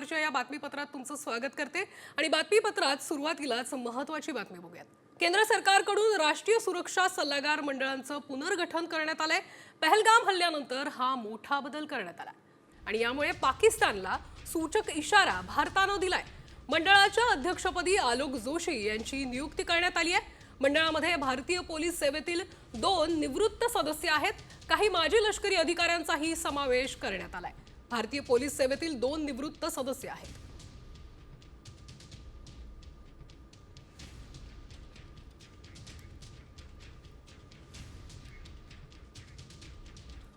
सकाळच्या या बातमीपत्रात तुमचं स्वागत करते. आणि बातमीपत्रात सुरुवातीलाच महत्वाची बातमी बघूयात. केंद्र सरकारकडून राष्ट्रीय सुरक्षा सल्लागार मंडळांचं पुनर्गठन करण्यात आलंय. पहलगाम हल्ल्यानंतर हा मोठा बदल करण्यात आला. आणि यामुळे पाकिस्तानला सूचक इशारा भारतानं दिलाय. मंडळाच्या अध्यक्षपदी आलोक जोशी यांची नियुक्ती करण्यात आली आहे. मंडळामध्ये भारतीय पोलीस सेवेतील दोन निवृत्त सदस्य आहेत. काही माजी लष्करी अधिकाऱ्यांचाही समावेश करण्यात आलाय. भारतीय पोलीस सेवेतील दोन निवृत्त सदस्य आहेत.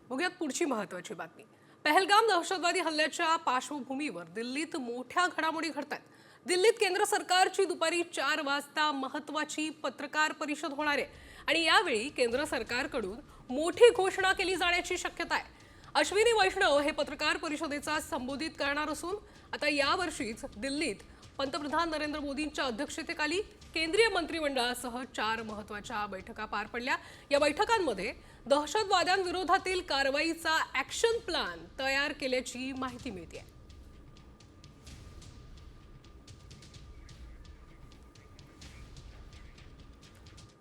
बघूयात पुढची महत्वाची बातमी. पहलगाम दहशतवादी हल्ल्याच्या पार्श्वभूमीवर दिल्लीत मोठ्या घडामोडी घडतात दिल्लीत केंद्र सरकारची दुपारी चार वाजता महत्वाची पत्रकार परिषद होणार आहे. आणि यावेळी केंद्र सरकारकडून मोठी घोषणा केली जाण्याची शक्यता आहे. अश्विनी वैष्णव हे पत्रकार परिषदेचा संबोधित करणार असून आता यावर्षीच दिल्लीत पंतप्रधान नरेंद्र मोदींच्या अध्यक्षतेखाली केंद्रीय मंत्रिमंडळासह चार महत्त्वाच्या बैठका पार पडल्या. या बैठकांमध्ये दहशतवाद्यांविरोधातील कारवाईचा ॲक्शन प्लॅन तयार केल्याची माहिती मिळते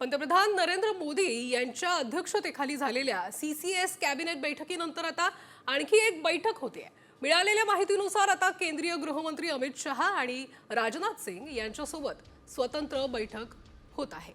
पंतप्रधान नरेंद्र मोदी यांच्या अध्यक्षतेखाली झालेल्या सीसीएस कॅबिनेट बैठकीनंतर आता आणखी एक बैठक होते मिळालेल्या माहितीनुसार आता केंद्रीय गृहमंत्री अमित शहा आणि राजनाथ सिंग यांच्यासोबत स्वतंत्र बैठक होत आहे.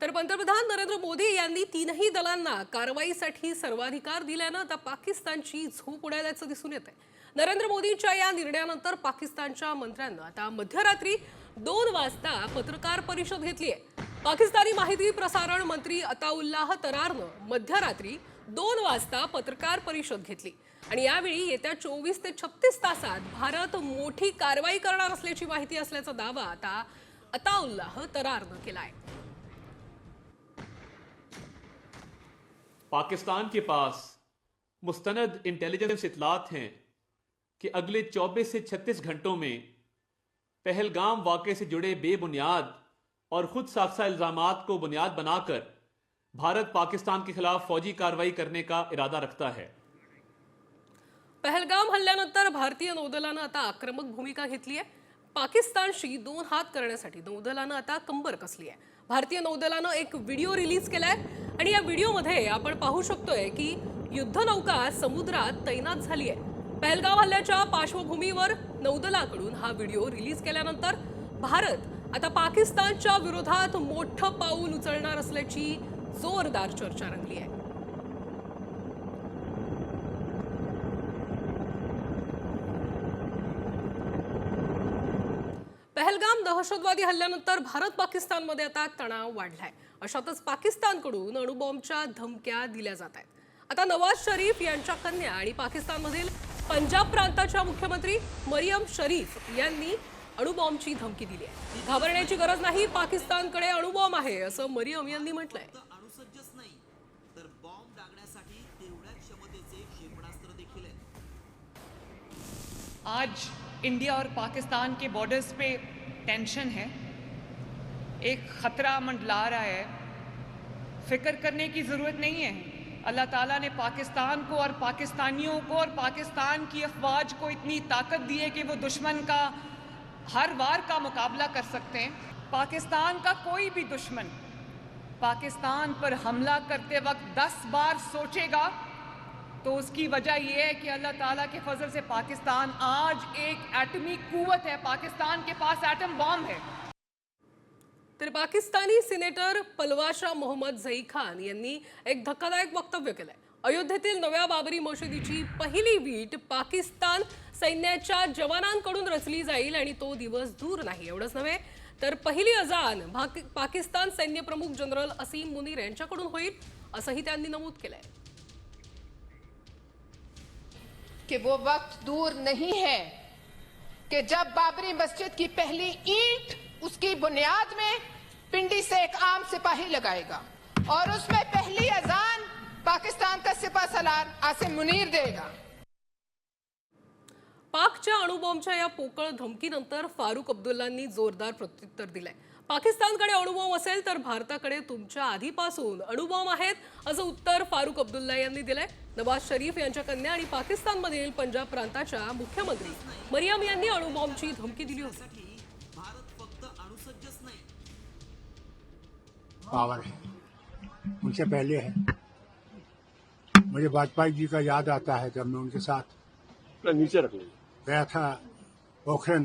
तर पंतप्रधान नरेंद्र मोदी यांनी तीनही दलांना कारवाईसाठी सर्वाधिकार दिल्यानं आता पाकिस्तानची झोप उडाल्याचं दिसून येत आहे नरेंद्र मोदींच्या या निर्णयानंतर पाकिस्तानच्या मंत्र्यांना आता मध्यरात्री दोन वाजता पत्रकार परिषद घेतली आहे पाकिस्तानी माहिती प्रसारण मंत्री अताउल्लाह तरारनं मध्यरात्री दोन वाजता पत्रकार परिषद घेतली. आणि यावेळी येत्या चोवीस ते छत्तीस तासात भारत मोठी कारवाई करणार असल्याची माहिती असल्याचा दावा आता अताउल्लाह तरारनं केला आहे पाकिस्तान के पास मुस्तनद इंटेलिजेंस इतलात हैं। कि अगले 24 से 36 घंटों में पहलगाम वाक़े से जुड़े बेबुनियाद और खुद साख्ता इल्ज़ाम को बुनियाद बनाकर भारत पाकिस्तान के खिलाफ फौजी कार्रवाई करने का इरादा रखता है। पहलगाम हल्ल्यानंतर भारतीय नौदलानं आता आक्रमक भूमिका घेतली आहे. पाकिस्तानशी दोन हात करण्यासाठी नौदलानं आता कंबर कसली आहे. भारतीय नौदलानं एक व्हिडिओ रिलीज़ केलाय आणि या व्हिडिओमध्ये आपण पाहू शकतोय की युद्धनौका समुद्रात तैनात झाली आहे. पहलगाम हल्ल्याच्या पार्श्वभूमीवर नौदलाकडून हा व्हिडिओ रिलीज केल्यानंतर भारत आता पाकिस्तानच्या विरोधात मोठं पाऊल उचलणार असल्याची जोरदार चर्चा रंगली आहे. पहलगाम दहशतवादी हल्ल्यानंतर भारत पाकिस्तानमध्ये आता तणाव वाढलाय. अशातच पाकिस्तानकडून अणुबॉम्बच्या धमक्या दिल्या जात आहेत. आता नवाज शरीफ यांच्या कन्या आणि पाकिस्तानमधील पंजाब प्रांताच्या मुख्यमंत्री मरियम शरीफ यांनी अणुबॉम्बची धमकी दिली आहे. घाबरण्याची गरज नाही पाकिस्तानकडे अणुबॉम्ब आहे असं मरियम यांनी म्हटलंय. अणुसज्जच नाही तर बॉम्ब डागण्यासाठी तेवढ्याच क्षमतेचे क्षेपणास्त्र देखील आहेत. आज इंडिया और पाकिस्तान के बॉर्डर्स पे टेंशन है। एक ख़तरा मंडला रहा है। फिक्र करने की ज़रूरत नहीं है। अल्लाह ताला ने पाकिस्तान को और पाकिस्तानियों को और पाकिस्तान की अफवाज को इतनी ताकत दी है कि वो दुश्मन का हर वार का मुकाबला कर सकते हैं। पाकिस्तान का कोई भी दुश्मन पाकिस्तान पर हमला करते वक्त दस बार सोचेगा तो उसकी वजह यह है कि अल्लाह ताला के फजल से पाकिस्तान आज एक एटमी कुवत है। पाकिस्तान के पास एटम बॉम्ब है। तर पाकिस्तानी सिनेटर पलवाशा मोहम्मद झई खान यांनी एक धक्कादायक वक्तव्य केलंय. अयोध्येतील नव्या बाबरी मशिदीची पहिली वीट पाकिस्तान सैन्याच्या जवानांकडून रचली जाईल आणि तो दिवस दूर नाही एवढंच नव्हे. तर पहिली अजान भाक- पाकिस्तान सैन्य प्रमुख जनरल असीम मुनीर यांच्याकडून होईल असंही त्यांनी नमूद केलंय. कि वो वक्त दूर नहीं है कि जब बाबरी मस्जिद की पहली ईंट उसकी बुनियाद में पिंडी से एक आम सिपाही लगाएगा और उसमें पहली अजान पाकिस्तान का सिपा सलार आसिम मुनीर देगा। पाकच्या अणुबॉम्बच्या या पोकळ धमकीनंतर फारुख अब्दुल्लांनी जोरदार प्रत्युत्तर दिलंय. पाकिस्तानकडे अणुबॉम्ब असेल तर भारताकडे तुमच्या आधीपासून अणुबॉम्ब आहेत असं उत्तर फारुख अब्दुल्ला यांनी दिलंय. नवाज शरीफ यांच्या कन्या आणि पाकिस्तानमधील पंजाब प्रांताच्या मुख्यमंत्री मरियम यांनी अणुबॉम्बची धमकी दिली होती. पावर है। उनसे पहले है। मुझे वाजपेयी जी का याद आता है जब मैं उनके साथ नीचे रख गया था पोखरन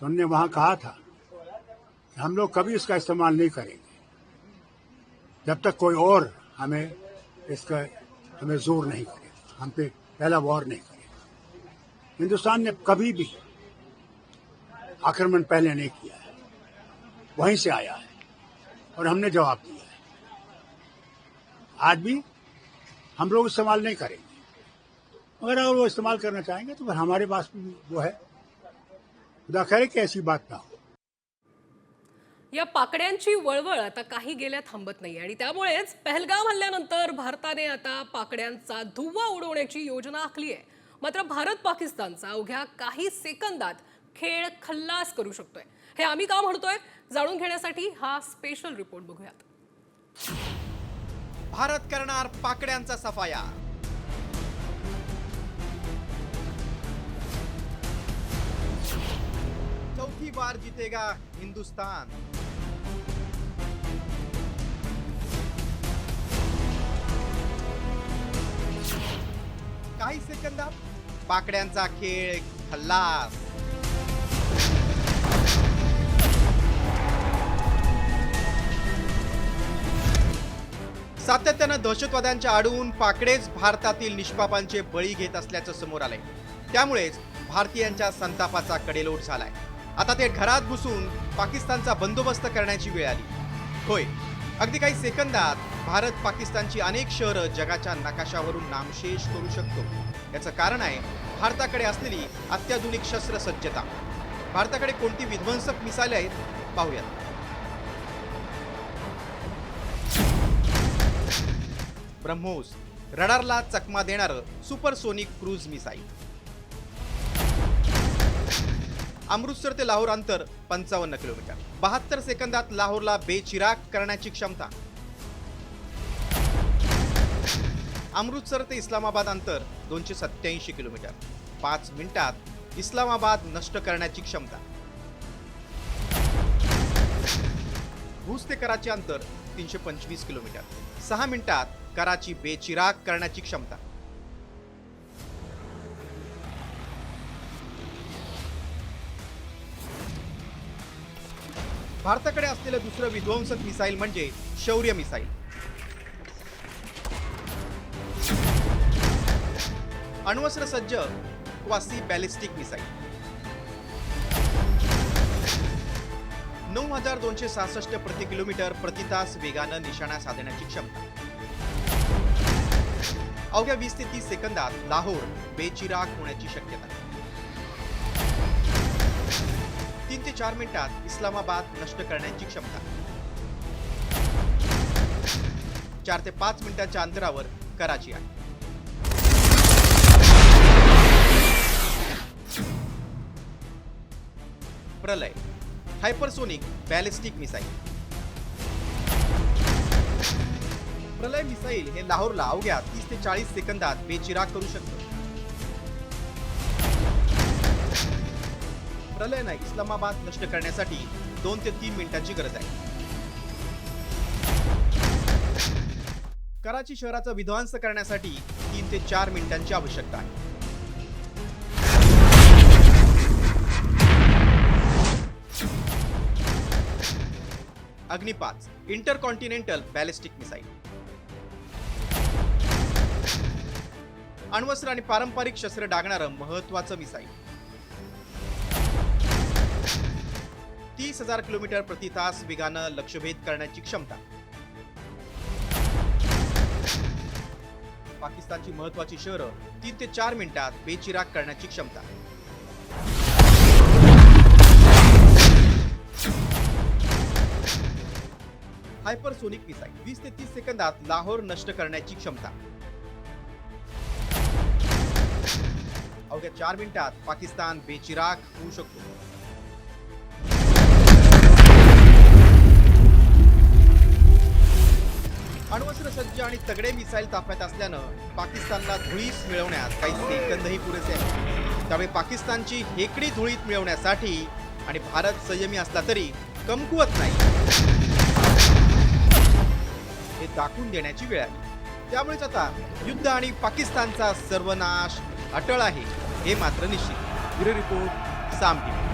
तो उनने वहाँ कहा था कि हम लोग कभी इसका इस्तेमाल नहीं करेंगे। जब तक कोई और हमें इसका हमें ज़ोर नहीं करेगा हम पे पहला वॉर नहीं करेगा हिंदुस्तान ने कभी भी आक्रमण पहले नहीं किया है। वहीं से आया है। और हमने जवाब दिया है। आज भी हम लोग इस्तेमाल नहीं करेंगे। मगर अगर वो इस्तेमाल करना चाहेंगे तो फिर हमारे पास भी वो है। खुदा खैर कि ऐसी बात ना हो। या पाकड्यांची वळवळ आता काही गेल्या थांबत नाही आणि त्यामुळेच पहलगाम हल्ल्यानंतर भारताने आता पाकड्यांचा धुव्वा उडवण्याची योजना आखली आहे. मात्र भारत पाकिस्तानचा अवघ्या काही सेकंदात खेळ खल्लास करू शकतोय. हे आम्ही का म्हणतोय? जाणून घेण्यासाठी हा स्पेशल रिपोर्ट बघूयात. भारत करणार पाकड्यांचा सफाया. चौथी बार जितेगा हिंदुस्तान. काही सेकंदात पाकड्यांचा खेळ खल्लास सातत्यानं दहशतवाद्यांच्या आडून पाकडेच भारतातील निष्पापांचे बळी घेत असल्याचं समोर आलंय. त्यामुळेच भारतीयांच्या संतापाचा कडेलोट झालाय. आता ते घरात घुसून पाकिस्तानचा बंदोबस्त करण्याची वेळ आली. होय अगदी काही सेकंदात भारत पाकिस्तानची अनेक शहरं जगाच्या नकाशावरून नामशेष करू शकतो. याचं कारण आहे भारताकडे असलेली अत्याधुनिक शस्त्रसज्जता. भारताकडे कोणती विध्वंसक मिसाले आहेत? पाहूयात. ब्रह्मोस रडारला चकमा देणारं सुपरसोनिक क्रूज मिसाईल. अमृतसर ते लाहोर अंतर पंचावन्न किलोमीटर. बहात्तर सेकंदात लाहोरला बेचिराग करण्याची क्षमता. अमृतसर ते इस्लामाबाद अंतर दोनशे सत्याऐंशी किलोमीटर. पाच मिनिटात इस्लामाबाद नष्ट करण्याची क्षमता. भूज ते कराची अंतर तीनशे पंचवीस किलोमीटर. सहा मिनिटात कराची बेचिराग करण्याची क्षमता. भारताकडे असलेलं दुसरं विध्वंसक मिसाईल म्हणजे शौर्य मिसाईल. अण्वस्त्र सज्ज क्वासी बॅलिस्टिक मिसाईल. नऊ हजार दोनशे सहासष्ट प्रति किलोमीटर प्रति तास वेगानं निशाणा साधण्याची क्षमता. अवघ्या वीस ते तीस सेकंदात लाहोर बेचिराग होण्याची शक्यता. तीन ते चार मिनिटात इस्लामाबाद नष्ट करण्याची क्षमता. चार ते पाच मिनिटांच्या अंतरावर कराची आहे Pralay. Hypersonic ballistic missile. Pralay missile हे लाहोरला अवघ्या तीस ते चाळीस सेकंदात बेचिराग करू शकतं. प्रलयनं इस्लामाबाद नष्ट करण्यासाठी दोन ते तीन मिनिटांची गरज आहे. कराची शहराचा विध्वंस करण्यासाठी तीन ते चार मिनिटांची आवश्यकता आहे. अग्निपाच इंटरकॉन्टिनेंटल बॅलिस्टिक मिसाईल. अण्वस्त्र आणि पारंपरिक शस्त्र डागणारं महत्वाचं मिसाईल. तीस हजार किलोमीटर प्रति तास वेगानं लक्ष्यभेद करण्याची क्षमता. पाकिस्तानची महत्वाची शहरं तीन ते चार मिनिटात बेचिराग करण्याची क्षमता. Hypersonic missile. वीस ते तीस सेकंदात लाहोर नष्ट करण्याची क्षमता. अवघ्या चार मिनिटात पाकिस्तान बेचिराग होऊ शकतो. अण्वस्त्र सज्ज आणि तगडे मिसाईल ताफ्यात असल्यानं पाकिस्तानला धुळीस मिळवण्यात काही सेकंदही पुरेसे आहे त्यामुळे पाकिस्तानची हेकडी धुळीत मिळवण्यासाठी आणि भारत संयमी असला तरी कमकुवत नाही. हे दाखवून देण्याची वेळ आली त्यामुळेच आता युद्ध आणि पाकिस्तानचा सर्वनाश अटळ आहे. हे मात्र निश्चित. Bureau report Saam TV.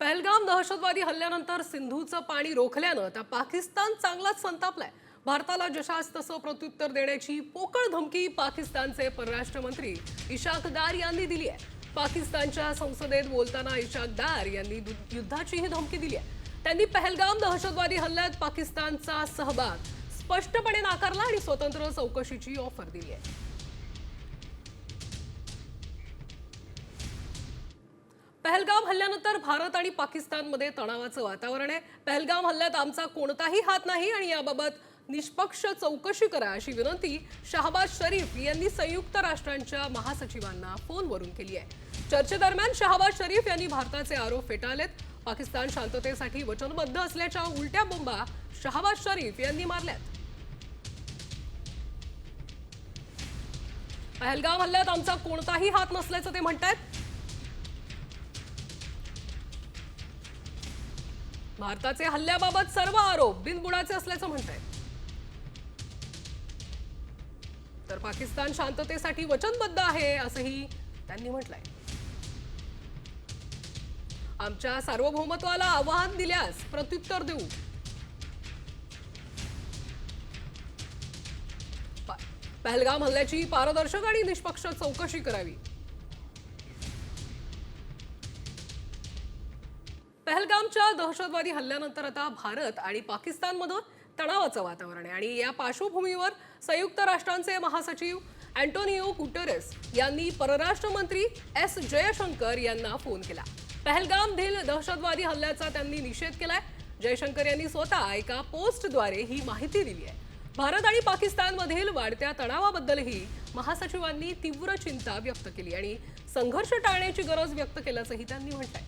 Pahalgam दहशतवादी हल्ल्यानंतर सिंधूचं पाणी रोखल्यानं आता पाकिस्तान चांगलाच संतापलाय. भारताला जशास तसं प्रत्युत्तर देण्याची पोकळ धमकी पाकिस्तानचे परराष्ट्र मंत्री इशाक दार यांनी दिली आहे. पाकिस्तानच्या संसदेत बोलताना इशाक दार यांनी युद्धाचीही धमकी दिली आहे. त्यांनी पहलगाम दहशतवादी हल्ल्यात पाकिस्तानचा सहभाग स्पष्टपणे नाकारला आणि स्वतंत्र चौकशीची ऑफर दिली आहे. पहलगाम हल्ल्यानंतर भारत आणि पाकिस्तानमध्ये तणावाचं वातावरण आहे. पहलगाम हल्ल्यात आमचा कोणताही हात नाही आणि याबाबत निष्पक्ष चौकशी करा अशी विनंती शहाबाज शरीफ यांनी संयुक्त राष्ट्रांच्या महासचिवांना फोनवरून केली आहे. चर्चेदरम्यान शहाबाज शरीफ यांनी भारताचे आरोप फेटाळलेत. पाकिस्तान शांततेसाठी वचनबद्ध असल्याच्या उलट्या बोंबा शहाबाज शरीफ यांनी मारल्यात. पहलगाव हल्ल्यात आमचा कोणताही हात नसल्याचं ते म्हणतायत. भारताचे हल्ल्याबाबत सर्व आरोप बिनबुडाचे असल्याचं म्हणतायत. तर पाकिस्तान शांततेसाठी वचनबद्ध आहे असंही त्यांनी म्हटलंय. आमच्या सार्वभौमत्वाला आव्हान दिल्यास प्रत्युत्तर देऊ. पहलगाम हल्ल्याची पारदर्शक आणि निष्पक्ष चौकशी करावी. पहलगामच्या दहशतवादी हल्ल्यानंतर आता भारत आणि पाकिस्तानमध्ये तणावाचं वातावरण आहे. आणि या पार्श्वभूमीवर संयुक्त राष्ट्रांचे महासचिव अँटोनिओ गुटेरेस यांनी परराष्ट्र मंत्री एस जयशंकर यांना फोन केला. पहलगामधील दहशतवादी हल्ल्याचा त्यांनी निषेध केलाय. जयशंकर यांनी स्वतः एका पोस्टद्वारे ही माहिती दिली आहे. भारत आणि पाकिस्तानमधील वाढत्या तणावाबद्दलही महासचिवांनी तीव्र चिंता व्यक्त केली आणि संघर्ष टाळण्याची गरज व्यक्त केल्याचंही त्यांनी म्हटलंय.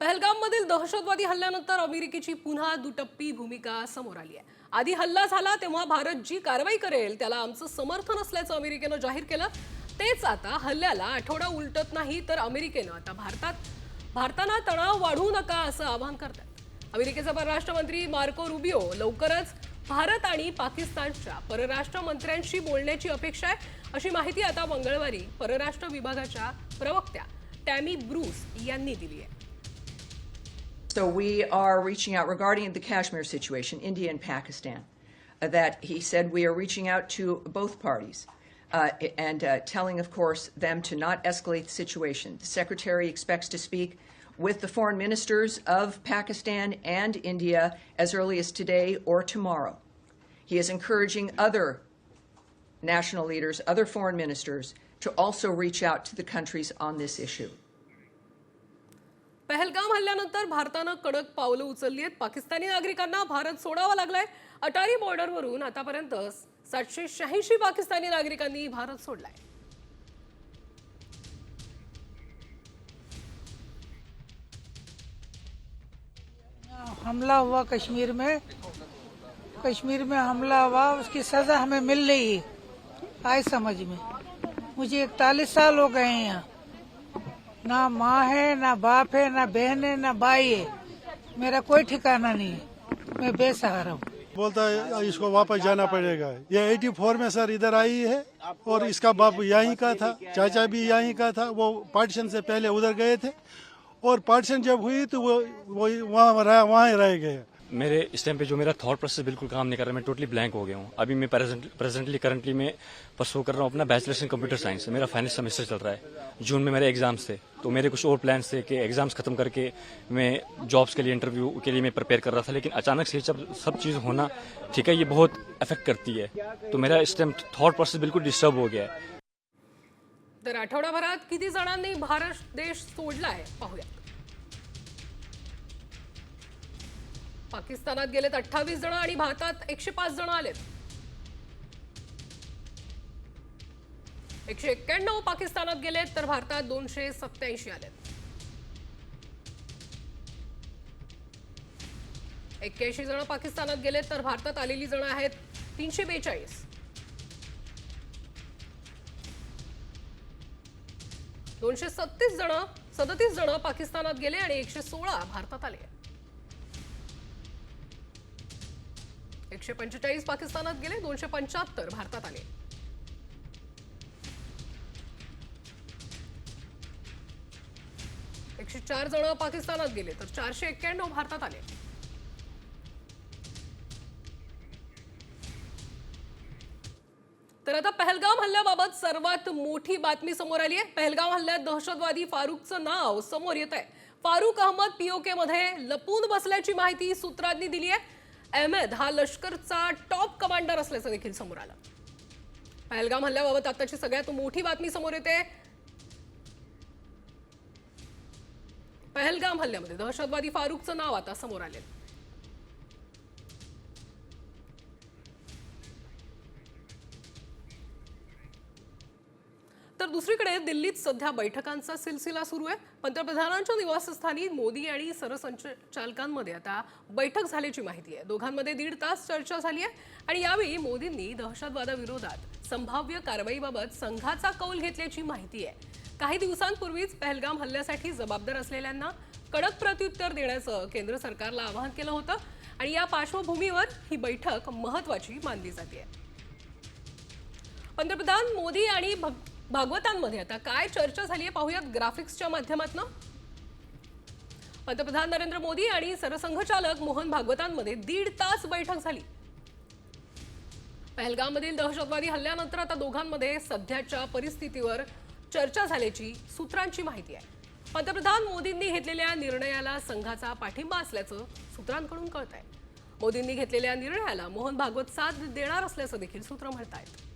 पहलगाममधील दहशतवादी हल्ल्यानंतर अमेरिकेची पुन्हा दुटप्पी भूमिका समोर आली आहे. आधी हल्ला झाला तेव्हा भारत जी कारवाई करेल त्याला आमचं समर्थन असल्याचं अमेरिकेनं जाहीर केलं. तेच आता हल्ल्याला आठवडा उलटत नाही तर अमेरिकेनं आता भारतात भारताला तणाव वाढवू नका असं आवाहन करतात अमेरिकेचे परराष्ट्र मंत्री मार्को रुबिओ लवकरच भारत आणि पाकिस्तानच्या परराष्ट्र मंत्र्यांशी बोलण्याची अपेक्षा आहे अशी माहिती आता मंगळवारी परराष्ट्र विभागाच्या प्रवक्त्या टॅमी ब्रूस यांनी दिली आहे. So we are reaching out regarding the Kashmir situation, India and Pakistan. uh, that he said we are reaching out to both parties uh, and uh, telling, of course, them to not escalate the situation. The secretary expects to speak with the foreign ministers of Pakistan and India as early as today or tomorrow. He is encouraging other national leaders, other foreign ministers, to also reach out to the countries on this issue. Pahalgam हल्ल्यानंतर भारतानं कडक पावलं उचलली आहेत. पाकिस्तानी नागरिकांना भारत सोडावा लागलाय. अटारी बॉर्डरवरून आतापर्यंत सातशे शहाऐंशी पाकिस्तानी नागरिकांनी भारत सोडलाय. हमला हुआ कश्मीर में। कश्मीर में हमला हुआ उसकी सजा हमें मिल रही है। आए समझ में। मुझे इकतालीस साल हो गए हैं यहाँ। ना माँ है ना बाप है ना बहन है ना भाई है। मेरा कोई ठिकाना नहीं है। मैं बेसहारा हूँ। बोलता है इसको वापस जाना पड़ेगा। ये 84 में सर इधर आई है और इसका बाप यहीं का था चाचा भी यहीं का था। वो पार्टीशन से पहले उधर गए थे और पार्टीशन जब हुई तो वो वो वहाँ रह वहाँ ही रह गए। मेरे इस टाइम पे जो मेरा थॉट प्रोसेस बिल्कुल काम नहीं कर रहा, मैं टोटली ब्लैंक हो गया हूँ। अभी मैं प्रेजेंटली करंटली मैं परसू कर रहा हूँ अपना बैचलर्स इन कंप्यूटर साइंस मेरा फाइनल सेमेस्टर चल रहा है। जून में मेरे एग्ज़ाम्स थे। तो मेरे कुछ और प्लान्स थे कि एग्ज़ाम्स खत्म करके मैं जॉब्स के लिए इंटरव्यू के लिए मैं प्रिपेयर कर रहा था, लेकिन अचानक से जब सब चीज़ होना, ठीक है, ये बहुत अफेक्ट करती है। तो मेरा इस टाइम थॉट प्रोसेस बिल्कुल डिस्टर्ब हो गया है। तर आठवडाभरात किती जणांनी भारत देश सोडलाय? पाहूया पाकिस्तानात गेलेत अठ्ठावीस जण आणि भारतात एकशे पाच जण आलेत. एकशे एक्क्याण्णव पाकिस्तानात गेलेत तर भारतात दोनशे सत्याऐंशी आलेत. एक्क्याऐंशी जण पाकिस्तानात गेलेत तर भारतात आलेली जण आहेत तीनशे बेचाळीस. दोनशे सत्तीस जण सदतीस जण पाकिस्तानात गेले आणि एकशे सोळा भारतात आले एकशे पंचेचाळीस पाकिस्तानात गेले दोनशे पंच्याहत्तर भारतात आले. एकशे चार जण पाकिस्तानात गेले तर चारशे एक्क्याण्णव भारतात आले. तर आता पहलगाम हल्ल्याबाबत सर्वात मोठी बातमी समोर आली आहे. पहलगाम हल्ल्यात दहशतवादी फारुकचं नाव समोर येत आहे. फारुक अहमद पीओके मध्ये लपून बसल्याची माहिती सूत्रांनी दिली आहे. अहमद हा लष्करचा टॉप कमांडर असल्याचं देखील समोर आलं. पहलगाम हल्ल्याबाबत आताची सगळ्यात मोठी बातमी समोर येते. पहलगाम हल्ल्यामध्ये दहशतवादी फारुकचं नाव आता समोर आले तर दुसरीकडे दिल्लीत सध्या बैठकांचा सिलसिला सुरू आहे. पंतप्रधानांच्या निवासस्थानी मोदी आणि सरसंचालकांमध्ये आता बैठक झाल्याची माहिती आहे. दोघांमध्ये दीड तास चर्चा झाली आहे आणि यावेळी मोदींनी दहशतवादाविरोधात संभाव्य कारवाईबाबत संघाचा कौल घेतल्याची माहिती आहे. काही दिवसांपूर्वीच पहलगाम हल्ल्यासाठी जबाबदार असलेल्यांना कडक प्रत्युत्तर देण्याचं केंद्र सरकारला आवाहन केलं होतं आणि या पार्श्वभूमीवर ही बैठक महत्वाची मानली जाते. पंतप्रधान मोदी आणि भागवतांमध्ये आता काय चर्चा झाली आहे पाहूयात ग्राफिक्सच्या माध्यमातून. पंतप्रधान नरेंद्र मोदी आणि सरसंघचालक मोहन भागवतांमध्ये दीड तास बैठक झाली. पहलगाममधील दहशतवादी हल्ल्यानंतर आता दोघांमध्ये सध्याच्या परिस्थितीवर चर्चा झाल्याची सूत्रांची माहिती आहे. पंतप्रधान मोदींनी घेतलेल्या निर्णयाला संघाचा पाठिंबा असल्याचं सूत्रांकडून कळत आहे मोदींनी घेतलेल्या निर्णयाला मोहन भागवत साथ देणार असल्याचं देखील सूत्र म्हणत आहेत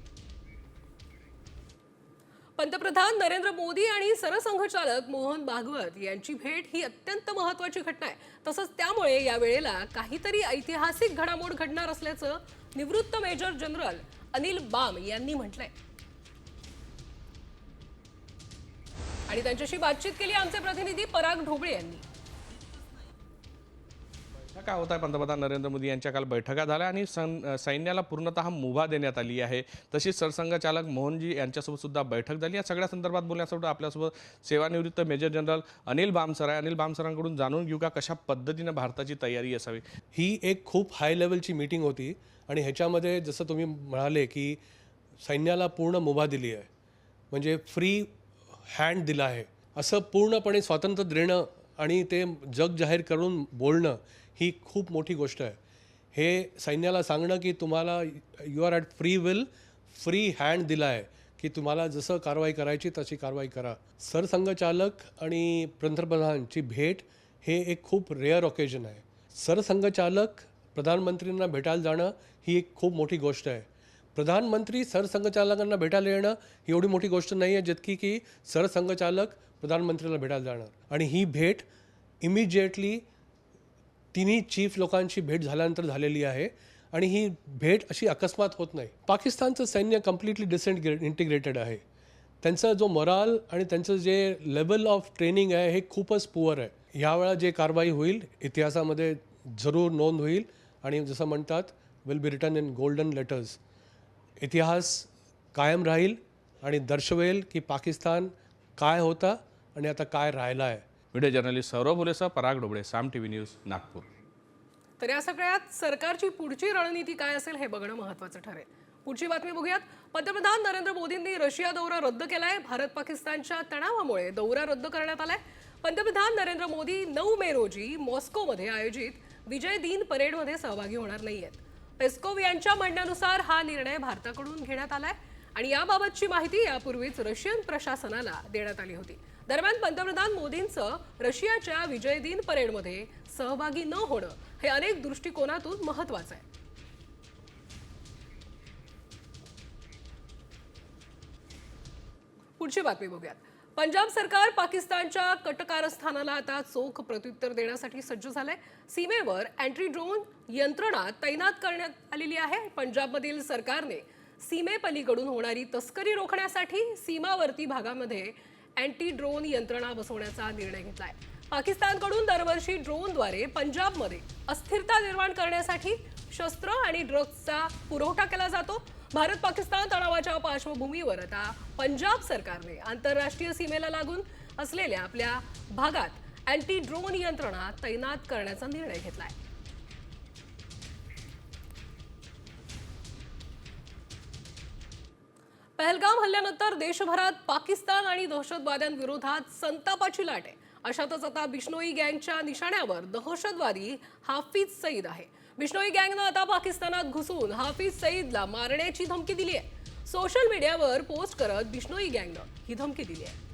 पंतप्रधान नरेंद्र मोदी आणि सरसंघचालक मोहन भागवत यांची भेट ही अत्यंत महत्वाची घटना आहे. तसंच त्यामुळे या वेळेला काहीतरी ऐतिहासिक घडामोड घडणार असल्याचं निवृत्त मेजर जनरल अनिल बाम यांनी म्हटलंय. आणि त्यांच्याशी बातचीत केली आमचे प्रतिनिधी पराग ढोबळे यांनी. काय होत आहे? पंतप्रधान नरेंद्र मोदी यांच्या काल बैठका झाल्या आणि सं सैन्याला पूर्णतः मुभा देण्यात आली आहे. तशीच सरसंघचालक मोहनजी यांच्यासोबत सुद्धा बैठक झाली. या सगळ्या संदर्भात बोलण्यासाठी आपल्यासोबत सेवानिवृत्त मेजर जनरल अनिल बामसर आहे. अनिल बामसरांकडून जाणून घेऊ का कशा पद्धतीनं भारताची तयारी असावी? ही एक खूप हाय लेवलची मीटिंग होती आणि ह्याच्यामध्ये जसं तुम्ही म्हणाले की सैन्याला पूर्ण मुभा दिली आहे. म्हणजे फ्री हँड दिला आहे. असं पूर्णपणे स्वातंत्र्य देणं आणि ते जग जाहीर करून बोलणं ही खूप मोठी गोष्ट आहे. हे सैन्याला सांगणं की तुम्हाला you are at free will free hand दिला आहे की तुम्हाला जसं कारवाई करायची तशी कारवाई करा. सरसंघचालक आणि पंतप्रधानची भेट हे एक खूप रेअर ऑकेजन आहे. सरसंघचालक प्रधानमंत्रींना भेटायला जाणं ही एक खूप मोठी गोष्ट आहे. प्रधानमंत्री सरसंघचालकांना भेटायला येणं ही एवढी मोठी गोष्ट नाही आहे जितकी की सरसंघचालक प्रधानमंत्रीला भेटायला जाणार. आणि ही भेट इमिजिएटली तिन्ही चीफ लोकांची भेट झाल्यानंतर झालेली आहे. आणि ही भेट अशी अकस्मात होत नाही. पाकिस्तानचं सैन्य कम्प्लिटली डिसेंट इंटिग्रेटेड आहे. त्यांचा जो मराल आणि त्यांचं जे लेवल ऑफ ट्रेनिंग आहे हे खूपच पुअर आहे. ह्यावेळा जे कारवाई होईल इतिहासामध्ये जरूर नोंद होईल. आणि जसं म्हणतात will be return in golden letters इतिहास कायम राहील आणि दर्शवेल की पाकिस्तान काय होता आणि आता काय राहिला आहे video journalist Saurabh भोलेसह Parag Doble Saam T V news Nagpur. तर या सगळ्यात सरकारची पुढची रणनीती काय असेल हे बघणं महत्वाचं ठरेल. पुढची बातमी बघूयात. पंतप्रधान नरेंद्र मोदींनी रशिया दौरा रद्द केलाय. भारत पाकिस्तानच्या तणावामुळे दौरा रद्द करण्यात आलाय. पंतप्रधान नरेंद्र मोदी नऊ मे रोजी मॉस्कोमध्ये आयोजित विजय दिन परेडमध्ये सहभागी होणार नाहीयेत. पेस्कोव यांच्या म्हणण्यानुसार हा निर्णय भारताकडून घेण्यात आलाय आणि याबाबतची माहिती यापूर्वीच रशियन प्रशासनाला देण्यात आली होती. दरम्यान पंतप्रधान मोदींचं रशियाच्या विजय दिन परेडमध्ये सहभागी न होणं हे अनेक दृष्टिकोनातून महत्वाचं आहे. पुढची बातमी बघूयात. पंजाब सरकार पाकिस्तानच्या कटकारस्थानाला आता चोख प्रत्युत्तर देण्यासाठी सज्ज झालंय. सीमेवर अँटी ड्रोन यंत्रणा तैनात करण्यात आलेली आहे. पंजाबमधील सरकारने सीमेपलीकडून होणारी तस्करी रोखण्यासाठी सीमावर्ती भागामध्ये अँटी ड्रोन यंत्रणा बसवण्याचा निर्णय घेतलाय. पाकिस्तानकडून दरवर्षी ड्रोनद्वारे पंजाबमध्ये अस्थिरता निर्माण करण्यासाठी शस्त्र आणि ड्रग्जचा पुरवठा केला जातो. भारत पाकिस्तान तणावाच्या पार्श्वभूमीवर आता पंजाब सरकारने आंतरराष्ट्रीय सीमेला लागून असलेल्या आपल्या भागात अँटी ड्रोन यंत्रणा तैनात करण्याचा निर्णय घेतलाय. पहलगाम हल्ल्यानंतर देशभरात पाकिस्तान आणि दहशतवाद्यांविरोधात संतापाची लाट आहे. अशातच आता बिश्नोई गँगच्या निशाण्यावर दहशतवादी हाफिज सईद आहे. बिश्नोई गँगनं आता पाकिस्तानात घुसून हाफिज सईदला मारण्याची धमकी दिली आहे सोशल मीडियावर पोस्ट करत बिश्नोई गँगनं ही धमकी दिली आहे